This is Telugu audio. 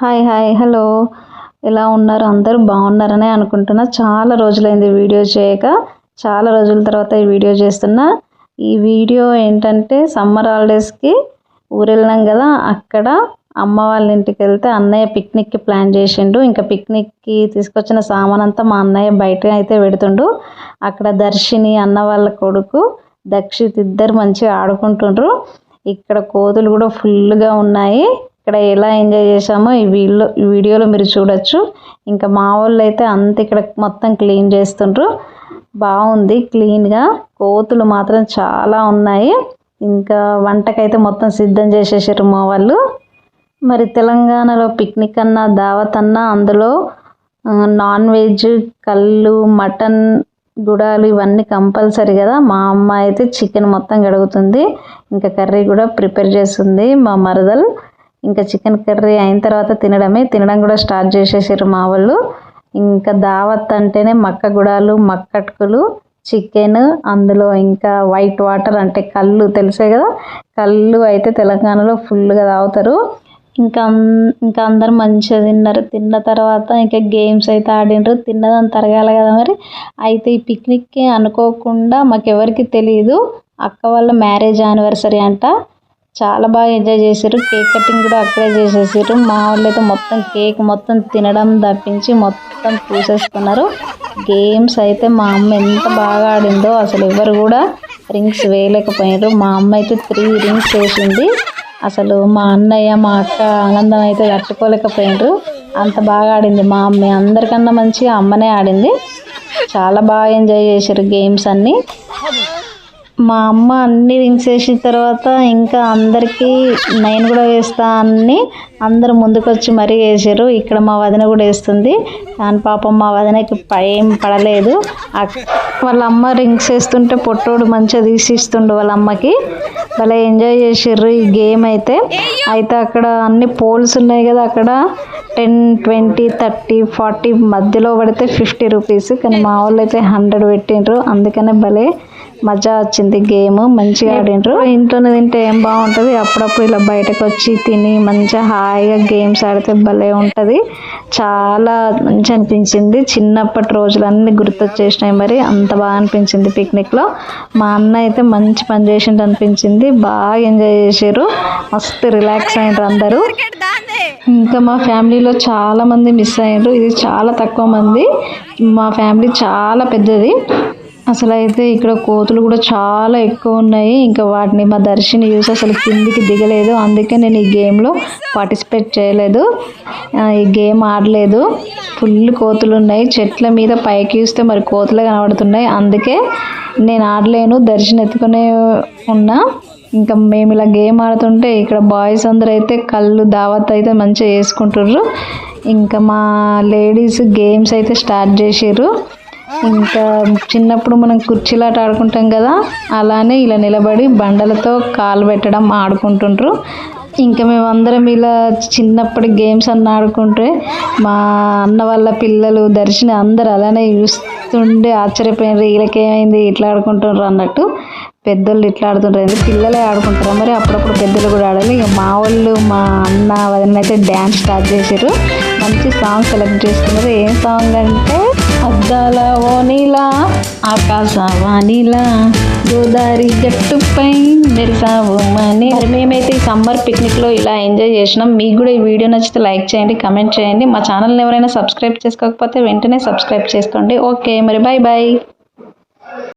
Hi hi hello. ఎలా ఉన్నారు? అందరూ బాగున్నారని అనుకుంటున్నా. చాలా రోజులైంది వీడియో చేయక. చాలా రోజుల తర్వాత ఈ వీడియో చేస్తున్నా. ఈ వీడియో ఏంటంటే సమ్మర్ హాలిడేస్కి ఊరు వెళ్ళినాం కదా అక్కడ అమ్మ వాళ్ళ ఇంటికి వెళ్తే అన్నయ్య పిక్నిక్కి ప్లాన్ చేసిండు. ఇంకా పిక్నిక్కి తీసుకొచ్చిన సామాన్ అంతా మా అన్నయ్య బయట అయితే పెడుతుండు. అక్కడ దర్శిని అన్న వాళ్ళ కొడుకు దక్షిత్ ఇద్దరు మంచిగా ఆడుకుంటుండ్రు. ఇక్కడ కోతులు కూడా ఫుల్గా ఉన్నాయి. ఇక్కడ ఎలా ఎంజాయ్ చేసామో ఈ వీడియో ఈ వీడియోలో మీరు చూడొచ్చు. ఇంకా మా వాళ్ళు అయితే అంత ఇక్కడ మొత్తం క్లీన్ చేస్తుండ్రు. బాగుంది క్లీన్గా. కోతులు మాత్రం చాలా ఉన్నాయి. ఇంకా వంటకైతే మొత్తం సిద్ధం చేసేసారు మా వాళ్ళు. మరి తెలంగాణలో పిక్నిక్ అన్నా దావత్ అన్నా అందులో నాన్ వెజ్ కళ్ళు మటన్ గుడాలు ఇవన్నీ కంపల్సరీ కదా. మా అమ్మ అయితే చికెన్ మొత్తం గడుగుతుంది. ఇంకా కర్రీ కూడా ప్రిపేర్ చేస్తుంది మా మరదలు. ఇంకా చికెన్ కర్రీ అయిన తర్వాత తినడమే. తినడం కూడా స్టార్ట్ చేసేసారు మా వాళ్ళు. ఇంకా దావత్ అంటేనే మక్క గుడాలు మక్కటుకులు చికెన్ అందులో ఇంకా వైట్ వాటర్ అంటే కళ్ళు తెలిసే కదా? కళ్ళు అయితే తెలంగాణలో ఫుల్గా తాగుతారు. ఇంకా ఇంకా అందరు మంచిగా తిన్నారు. తిన్న తర్వాత ఇంకా గేమ్స్ అయితే ఆడిండ్రు. తిన్నదని తరగాలి కదా మరి? అయితే ఈ పిక్నిక్కి అనుకోకుండా మాకెవరికి తెలియదు అక్క వాళ్ళ మ్యారేజ్ యానివర్సరీ అంట. చాలా బాగా ఎంజాయ్ చేశారు. కేక్ కటింగ్ కూడా అక్కడే చేసేసారు. మా వాళ్ళు మొత్తం కేక్ మొత్తం తినడం తప్పించి మొత్తం పూసేసుకున్నారు. గేమ్స్ అయితే మా అమ్మ ఎంత బాగా ఆడిందో అసలు ఎవరు కూడా రింగ్స్ వేయలేకపోయారు మా అమ్మ అయితే త్రీ రింగ్స్ వేసింది. అసలు మా అన్నయ్య మా అక్క ఆనందం అయితే తట్టుకోలేకపోయినారు. అంత బాగా ఆడింది మా అమ్మ. అందరికన్నా మంచిగా అమ్మనే ఆడింది. చాలా బాగా ఎంజాయ్ చేశారు గేమ్స్ అన్నీ. మా అమ్మ అన్ని రింగ్స్ వేసిన తర్వాత ఇంకా అందరికీ నేను కూడా వేస్తా అని అందరు ముందుకొచ్చి మరీ వేసారు. ఇక్కడ మా వదిన కూడా వేస్తుంది. కానీ పాపం మా వదినకి ఏం పడలేదు. వాళ్ళ అమ్మ రింగ్స్ వేస్తుంటే పొట్టోడు మంచిగా తీసిస్తుండు వాళ్ళ అమ్మకి. భలే ఎంజాయ్ చేసారు ఈ గేమ్ అయితే. అయితే అక్కడ అన్ని పోల్స్ ఉన్నాయి కదా అక్కడ టెన్ ట్వంటీ థర్టీ ఫార్టీ మధ్యలో పడితే ఫిఫ్టీ రూపీస్. కానీ మా వాళ్ళు అయితే హండ్రెడ్ పెట్టిండ్రు. అందుకనే భలే మజా వచ్చింది గేమ్ మంచిగా ఆడిండ్రు. ఇంట్లోనే తింటే ఏం బాగుంటుంది? అప్పుడప్పుడు ఇలా బయటకు వచ్చి తిని మంచిగా హాయిగా గేమ్స్ ఆడితే భలే ఉంటుంది. చాలా మంచి అనిపించింది. చిన్నప్పటి రోజులన్నీ గుర్తొచ్చేసినాయి మరి. అంత బాగా అనిపించింది పిక్నిక్లో. మా అన్న అయితే మంచి పని చేసిండు అనిపించింది. బాగా ఎంజాయ్ చేసారు మస్తు రిలాక్స్ అయినారు అందరూ. ఇంకా మా ఫ్యామిలీలో చాలా మంది మిస్ అయ్యారు ఇది చాలా తక్కువ మంది. మా ఫ్యామిలీ చాలా పెద్దది. అసలు అయితే ఇక్కడ కోతులు కూడా చాలా ఎక్కువ ఉన్నాయి. ఇంకా వాటిని మా దర్శిని చూసి అసలు కిందికి దిగలేదు. అందుకే నేను ఈ గేమ్లో పార్టిసిపేట్ చేయలేదు. ఈ గేమ్ ఆడలేదు. ఫుల్ కోతులు ఉన్నాయి. చెట్ల మీద పైకి చూస్తే మరి కోతులు కనబడుతున్నాయి. అందుకే నేను ఆడలేను. దర్శనం ఎత్తుకునే ఉన్నా. ఇంకా మేము ఇలా గేమ్ ఆడుతుంటే ఇక్కడ బాయ్స్ అందరూ అయితే కళ్ళు దావత్ అయితే మంచిగా వేసుకుంటుర్రు. ఇంకా మా లేడీస్ గేమ్స్ అయితే స్టార్ట్ చేసారు ఇంకా చిన్నప్పుడు మనం కుర్చీలాట ఆడుకుంటాం కదా అలానే ఇలా నిలబడి బండలతో కాలు పెట్టడం ఆడుకుంటుండ్రు. ఇంకా మేమందరం ఇలా చిన్నప్పటి గేమ్స్ అన్న ఆడుకుంటే మా అన్న వాళ్ళ పిల్లలు దర్శన అందరు అలానే చూస్తుండే ఆశ్చర్యపోయినారు వీళ్ళకేమైంది ఇట్లా ఆడుకుంటున్నారు అన్నట్టు. పెద్దోళ్ళు ఇట్లా ఆడుతుంటారు పిల్లలే ఆడుకుంటారు మరి? అప్పుడప్పుడు పెద్దలు కూడా ఆడాలి. ఇక మా వాళ్ళు మా అన్న వదిన అయితే డ్యాన్స్ స్టార్ట్ చేశారు మంచి సాంగ్ సెలెక్ట్ చేసుకున్నారు ఏం సాంగ్ అంటే? అద్దాల ఓనిలా ఆకాశ వాణిలా గోదావరి జట్టుపై మెరిసావు మని మేమైతే ఈ సమ్మర్ పిక్నిక్లో ఇలా ఎంజాయ్ చేసినాం. మీకు కూడా ఈ వీడియో నచ్చితే లైక్ చేయండి కమెంట్ చేయండి. మా ఛానల్ని ఎవరైనా సబ్స్క్రైబ్ చేసుకోకపోతే వెంటనే సబ్స్క్రైబ్ చేసుకోండి. ఓకే మరి బాయ్ బాయ్